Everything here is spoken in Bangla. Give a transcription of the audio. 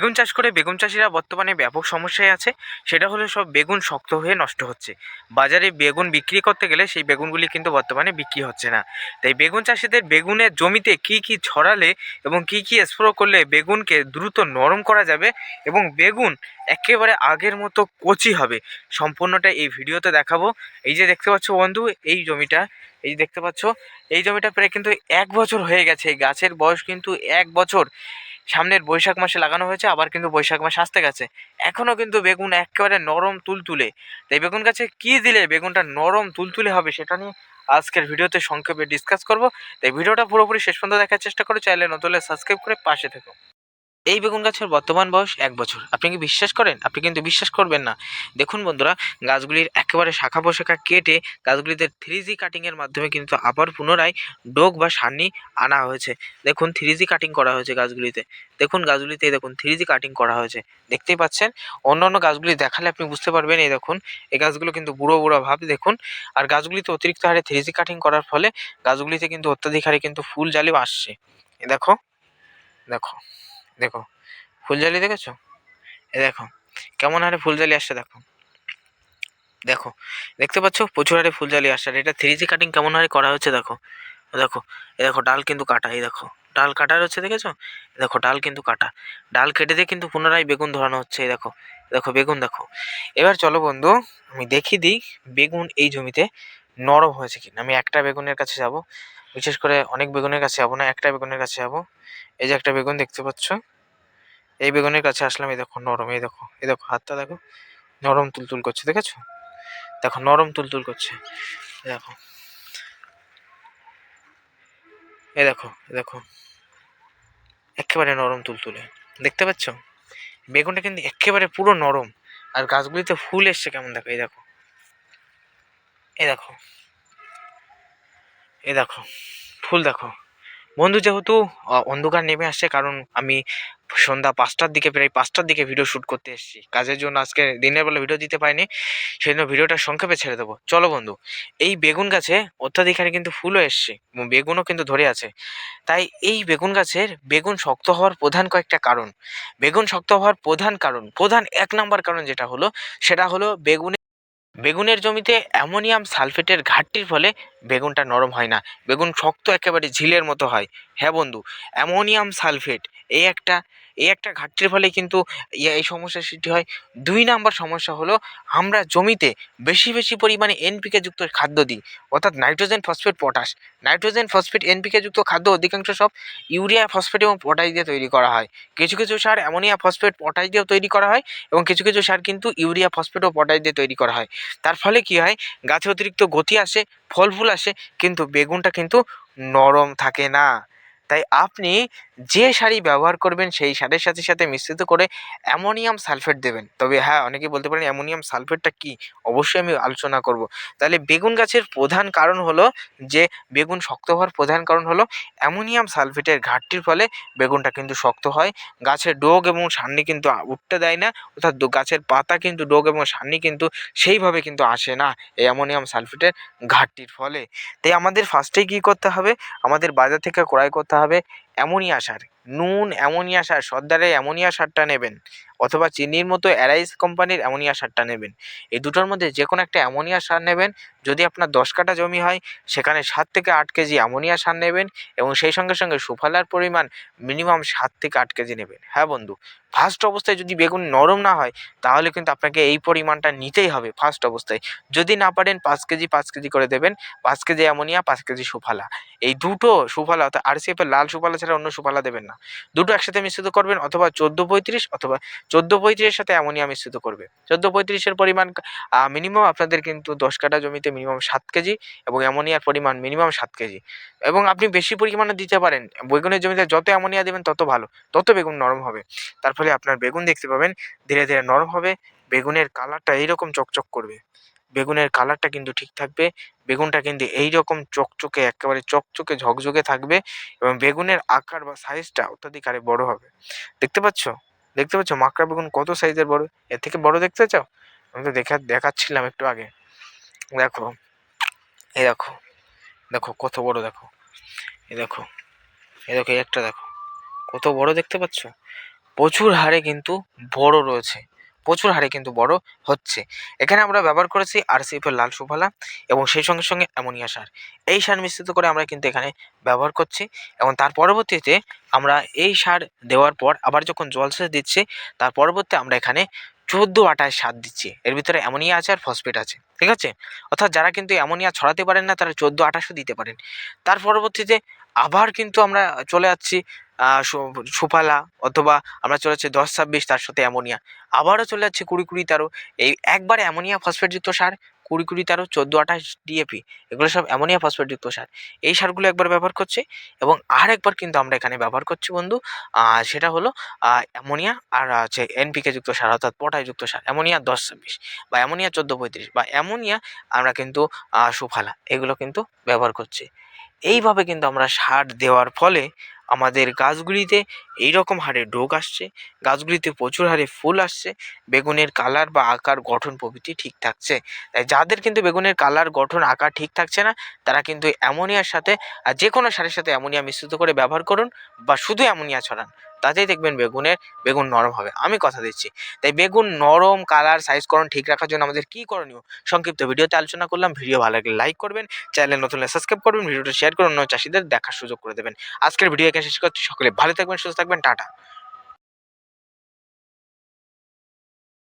বেগুন চাষ করে বেগুন চাষিরা বর্তমানে ব্যাপক সমস্যায় আছে। সেটা হলো সব বেগুন শক্ত হয়ে নষ্ট হচ্ছে। বাজারে বেগুন বিক্রি করতে গেলে সেই বেগুনগুলি কিন্তু বর্তমানে বিক্রি হচ্ছে না। তাই বেগুন চাষিদের বেগুনের জমিতে কি কি ছড়ালে এবং কি কি স্প্রো করলে বেগুনকে দ্রুত নরম করা যাবে এবং বেগুন একেবারে আগের মতো কচি হবে, সম্পূর্ণটা এই ভিডিওতে দেখাবো। এই যে দেখতে পাচ্ছ বন্ধু, এই জমিটা, এই দেখতে পাচ্ছ, এই জমিটা প্রায় কিন্তু এক বছর হয়ে গেছে। এই গাছের বয়স কিন্তু এক বছর। সামনের বৈশাখ মাসে লাগানো হয়েছে, আবার কিন্তু বৈশাখ মাস আসতে গেছে। এখনও কিন্তু বেগুন একেবারে নরম তুলতুলে। তাই বেগুন গাছে কি দিলে বেগুনটা নরম তুলতুলে হবে সেটা নিয়ে আজকের ভিডিওতে সংক্ষেপে ডিসকাস করব। তাই ভিডিওটা পুরোপুরি শেষ পর্যন্ত দেখার চেষ্টা করো চাইলে নতুন সাবস্ক্রাইব করে পাশে থেকো। এই বেগুন গাছের বর্তমান বয়স এক বছর। আপনি কি বিশ্বাস করেন? আপনি কিন্তু বিশ্বাস করবেন না। দেখুন বন্ধুরা, গাছগুলির একেবারে শাখা পোশাখা কেটে গাছগুলিতে থ্রি জি কাটিংয়ের মাধ্যমে কিন্তু আবার পুনরায় ডোক বা সারনি আনা হয়েছে। দেখুন থ্রি জি কাটিং করা হয়েছে গাছগুলিতে। দেখুন গাছগুলিতে দেখুন থ্রি জি কাটিং করা হয়েছে। দেখতেই পাচ্ছেন? অন্য অন্য গাছগুলি দেখালে আপনি বুঝতে পারবেন, এই দেখুন এই গাছগুলো কিন্তু বুড়ো বুড়ো ভাব, দেখুন। আর গাছগুলিতে অতিরিক্ত হারে থ্রি জি কাটিং করার ফলে গাছগুলিতে কিন্তু অত্যাধিক হারে কিন্তু ফুল জালি আসছে। দেখো দেখো। দেখো, ফুলজালি দেখেছ? এ দেখো, কেমন হারে ফুলজালি আসছে দেখো। দেখো, দেখতে পাচ্ছ? প্রচুর হারে ফুলজালি আসছে। আর এটা থ্রি জি কাটিং কেমন হারে করা হচ্ছে দেখো। দেখো, এ দেখো, ডাল কিন্তু কাটা, এই দেখো। ডাল কাটা হচ্ছে, দেখেছ? দেখো, ডাল কিন্তু কাটা। ডাল কেটে দিয়ে কিন্তু পুনরায় বেগুন ধরানো হচ্ছে, এই দেখো। দেখো, বেগুন দেখো। এবার চলো বন্ধু, আমি দেখিয়ে দিই বেগুন এই জমিতে নরম হয়েছে কিনা। আমি একটা বেগুনের কাছে যাব। বিশেষ করে অনেক বেগুনের কাছে যাব না, একটা বেগুনের কাছে যাব। এই যে একটা বেগুন দেখতে পাচ্ছ। এই বেগুনের কাছে আসলাম। এই দেখো নরম, এই দেখো এই দেখো হাতটা দেখো। নরম তুলতুল করছে, দেখেছ? দেখো নরম তুলতুল করছে। দেখো। এই দেখো এই দেখো। একেবারে নরম তুলতুলে। দেখতে পাচ্ছ? বেগুনটা কিন্তু একেবারে পুরো নরম। আর গাছগুলিতে ফুল এসছে কেমন দেখো, এই দেখো। দেখো। এ দেখো, ফুল দেখো। বন্ধু যেহেতু অন্ধকার নেমে আসছে, কারণ আমি সন্ধ্যা পাঁচটার দিকে, প্রায় পাঁচটার দিকে ভিডিও শ্যুট করতে এসেছি। কাজের জন্য আজকে দিনের বেলা ভিডিও দিতে পারিনি সেই জন্য ভিডিওটা সংক্ষেপে ছেড়ে দেবো। চলো বন্ধু, এই বেগুন গাছে অত্যাধিকারে কিন্তু ফুলও এসছে বেগুনও কিন্তু ধরে আছে। তাই এই বেগুন গাছের বেগুন শক্ত হওয়ার প্রধান কয়েকটা কারণ। বেগুন শক্ত হওয়ার প্রধান কারণ, প্রধান এক নম্বর কারণ যেটা হলো, সেটা হলো বেগুনে বেগুনের জমিতে অ্যামোনিয়াম সালফেটের ঘাটতির ফলে বেগুনটা নরম হয় না। বেগুন শক্ত একেবারে ঝিলের মতো হয়। হ্যাঁ বন্ধু, অ্যামোনিয়াম সালফেট এই একটা এই একটা ঘাটতির ফলে কিন্তু এই সমস্যার সৃষ্টি হয়। দুই নাম্বার সমস্যা হলো, আমরা জমিতে বেশি বেশি পরিমাণে এনপিকে যুক্ত খাদ্য দিই, অর্থাৎ nitrogen, phosphate, potash. Nitrogen, phosphate NPK যুক্ত খাদ্য অধিকাংশ সব ইউরিয়া, ফসফেট এবং পটাশ দিয়ে তৈরি করা হয়। কিছু কিছু সার অ্যামোনিয়া, ফসফেট, পটাশ দিয়েও তৈরি করা হয় এবং কিছু কিছু সার কিন্তু ইউরিয়া, ফসফেট ও পটাশ দিয়ে তৈরি করা হয়। তার ফলে কি হয়, গাছে অতিরিক্ত গতি আসে, ফল ফুল আসে, কিন্তু বেগুনটা কিন্তু নরম থাকে না। তাই আপনি যে সারই ব্যবহার করবেন, সেই সারের সাথে সাথে মিশ্রিত করে অ্যামোনিয়াম সালফেট দেবেন। তবে হ্যাঁ অনেকে বলতে পারেন অ্যামোনিয়াম সালফেটটা কী? অবশ্যই আমি আলোচনা করব। তাহলে বেগুন গাছের প্রধান কারণ হলো যে, বেগুন শক্ত হওয়ার প্রধান কারণ হলো অ্যামোনিয়াম সালফেটের ঘাটতির ফলে বেগুনটা কিন্তু শক্ত হয়। গাছের ডোগ এবং সান্নি কিন্তু উঠতে দেয় না, অর্থাৎ গাছের পাতা কিন্তু ডোগ এবং সান্নি কিন্তু সেইভাবে কিন্তু আসে না এই অ্যামোনিয়াম সালফেটের ঘাটতির ফলে। তাই আমাদের ফার্স্টেই কী করতে হবে? আমাদের বাজার থেকে ক্রয় করতে হবে। অ্যামোনিয়া সার নুন অ্যামোনিয়া সার সর্দারের অ্যামোনিয়া সারটা নেবেন, অথবা চিনির মতো অ্যারাইস কোম্পানির অ্যামোনিয়া সারটা নেবেন। এই দুটোর মধ্যে যে কোনো একটা অ্যামোনিয়া সার নেবেন, যদি আপনার দশ কাঠা জমি হয়, সেখানে সাত থেকে আট কেজি অ্যামোনিয়া সার নেবেন এবং সেই সঙ্গে সঙ্গে সুফলার পরিমাণ মিনিমাম সাত থেকে আট কেজি নেবেন। হ্যাঁ বন্ধু, ফার্স্ট অবস্থায় যদি বেগুন নরম না হয়, তাহলে কিন্তু আপনাকে এই পরিমাণটা নিতেই হবে ফার্স্ট অবস্থায়। যদি না পারেন পাঁচ কেজি পাঁচ কেজি করে দেবেন, পাঁচ কেজি অ্যামোনিয়া, পাঁচ কেজি সুফালা। এই দুটো সুফালা, অর্থাৎ আরসিএফ এর লাল সুফলা অন্য সুপালা দেবেন না। দুটো একসাথে মিশ্রিত করবেন অথবা চোদ্দ পঁয়ত্রিশ অথবা চোদ্দ পঁয়ত্রিশের সাথে অ্যামোনিয়া মিশ্রিত করবে। চোদ্দ পঁয়ত্রিশের পরিমাণ মিনিমাম আপনাদের কিন্তু দশ কাঠা জমিতে মিনিমাম সাত কেজি এবং অ্যামোনিয়ার পরিমাণ মিনিমাম সাত কেজি। এবং আপনি বেশি পরিমাণে দিতে পারেন। বেগুনের জমিতে যত অ্যামোনিয়া দেবেন তত ভালো, তত বেগুন নরম হবে। তার ফলে আপনার বেগুন দেখতে পাবেন, ধীরে ধীরে নরম হবে, বেগুনের কালারটা এইরকম চকচক করবে। বেগুনের কালারটা কিন্তু ঠিক থাকবে। বেগুনটা কিন্তু এই রকম চকচকে, একেবারে চকচকে, ঝকঝকে থাকবে এবং বেগুনের আকার বা সাইজটা অত্যাধিক আরে বড় হবে। দেখতে পাচ্ছ? দেখতে পাচ্ছ? মাকড়া বেগুন কত সাইজের বড়? এর থেকে বড় দেখতে চাও? আমি তো দেখা দেখাচ্ছিলাম একটু আগে। দেখো। এই দেখো। দেখো, কত বড় দেখো। এই দেখো। এই দেখো একটা দেখো। কত বড় দেখতে পাচ্ছ? প্রচুর হারে কিন্তু বড় রয়েছে। প্রচুর হারে কিন্তু বড় হচ্ছে। এখানে আমরা ব্যবহার করেছি আরসিএফের লাল সুফলা এবং সেই সঙ্গে সঙ্গে অ্যামোনিয়া সার। এই সার মিশ্রিত করে আমরা কিন্তু এখানে ব্যবহার করছি এবং তার পরবর্তীতে আমরা এই সার দেওয়ার পর আবার যখন জলসেচ দিচ্ছি, তার পরবর্তী আমরা এখানে চোদ্দ আটায় সার দিচ্ছি। এর ভিতরে অ্যামোনিয়া আছে আর ফসফেট আছে। ঠিক আছে? অর্থাৎ যারা কিন্তু অ্যামোনিয়া ছড়াতে পারেন না, তারা চোদ্দ আঠাশও দিতে পারেন। তার পরবর্তীতে আবার কিন্তু আমরা চলে যাচ্ছি সুফলা অথবা আমরা চলে যাচ্ছি দশ ছাব্বিশ, তার সাথে অ্যামোনিয়া। আবারও চলে যাচ্ছে কুড়ি কুড়ি তেরো। এই একবার অ্যামোনিয়া ফসফেটযুক্ত সার, কুড়ি কুড়ি তেরো, চোদ্দ আঠাশ ডিএপি, এগুলো সব অ্যামোনিয়া ফসফেটযুক্ত সার। এই সারগুলো একবার ব্যবহার করছে এবং আর একবার কিন্তু আমরা এখানে ব্যবহার করছি বন্ধু সেটা হলো অ্যামোনিয়া আর আছে এনপিকে যুক্ত সার, অর্থাৎ পটাশযুক্ত সার। অ্যামোনিয়া দশ ছাব্বিশ বা অ্যামোনিয়া চোদ্দ পঁয়ত্রিশ বা অ্যামোনিয়া আমরা কিন্তু সুফালা, এগুলো কিন্তু ব্যবহার করছি। এইভাবে কিন্তু আমরা সার দেওয়ার ফলে আমাদের গাছগুলিতে এই রকম হারে ডোক আসছে, গাছগুলিতে প্রচুর হারে ফুল আসছে, বেগুনের কালার বা আকার গঠন প্রভৃতি ঠিক থাকছে। তাই যাদের কিন্তু বেগুনের কালার, গঠন, আকার ঠিক থাকছে না, তারা কিন্তু অ্যামোনিয়ার সাথে, আর যে কোনো সারের সাথে অ্যামোনিয়া মিশ্রিত করে ব্যবহার করুন বা শুধু অ্যামোনিয়া ছড়ান। তাতেই দেখবেন বেগুনের, বেগুন নরম হবে। আমি কথা দিচ্ছি। তাই বেগুন নরম কালার সাইজকরণ ঠিক রাখার জন্য আমাদের কী করণীয়? সংক্ষিপ্ত ভিডিওতে আলোচনা করলাম। ভিডিও ভালো লাগলে লাইক করবেন। চ্যানেলে নতুন সাবস্ক্রাইব করবেন। ভিডিওটা শেয়ার করে অন্য চাষিদের দেখার সুযোগ করে দেবেন। আজকের ভিডিও এখানে শেষ করছি। সকলে ভালো থাকবেন, সুস্থ থাকবেন। টাটা।